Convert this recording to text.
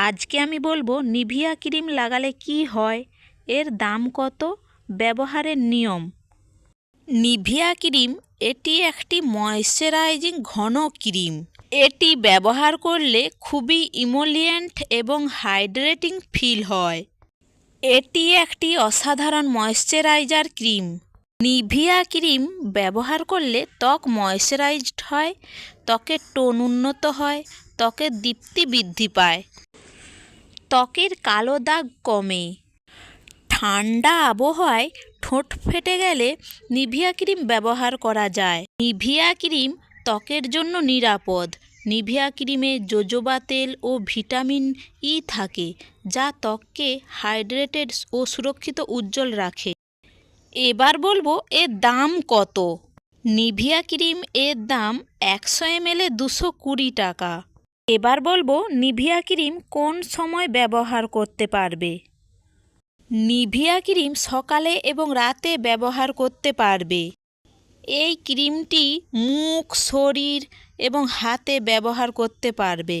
আজকে আমি বলব, নিভিয়া ক্রিম লাগালে কি হয়? এর দাম কত? ব্যবহারের নিয়ম। নিভিয়া ক্রিম, এটি একটি ময়শ্চারাইজিং ঘন ক্রিম। এটি ব্যবহার করলে খুবই ইমোলিয়েন্ট এবং হাইড্রেটিং ফিল হয়। এটি একটি অসাধারণ ময়শ্চারাইজার ক্রিম। নিভিয়া ক্রিম ব্যবহার করলে ত্বক ময়শ্চারাইজড হয়, ত্বকের টোন উন্নত হয়, ত্বকের দীপ্তি বৃদ্ধি পায়। ত্বকের কালো দাগ কমে। ঠান্ডা আবহাওয়ায় ঠোঁট ফেটে গেলে নিভিয়া ক্রিম ব্যবহার করা যায়। নিভিয়া ক্রিম ত্বকের জন্য নিরাপদ। নিভিয়া ক্রিমে জোজোবা তেল ও ভিটামিন ই থাকে, যা ত্বককে হাইড্রেটেড ও সুরক্ষিত উজ্জ্বল রাখে। এবার বলব এর দাম কত। নিভিয়া ক্রিম এর দাম একশো এমএলে দুশো কুড়ি টাকা। এবার বলব নিভিয়া ক্রিম কোন সময় ব্যবহার করতে পারবে? নিভিয়া ক্রিম সকালে এবং রাতে ব্যবহার করতে পারবে। এই ক্রিমটি মুখ, শরীর এবং হাতে ব্যবহার করতে পারবে।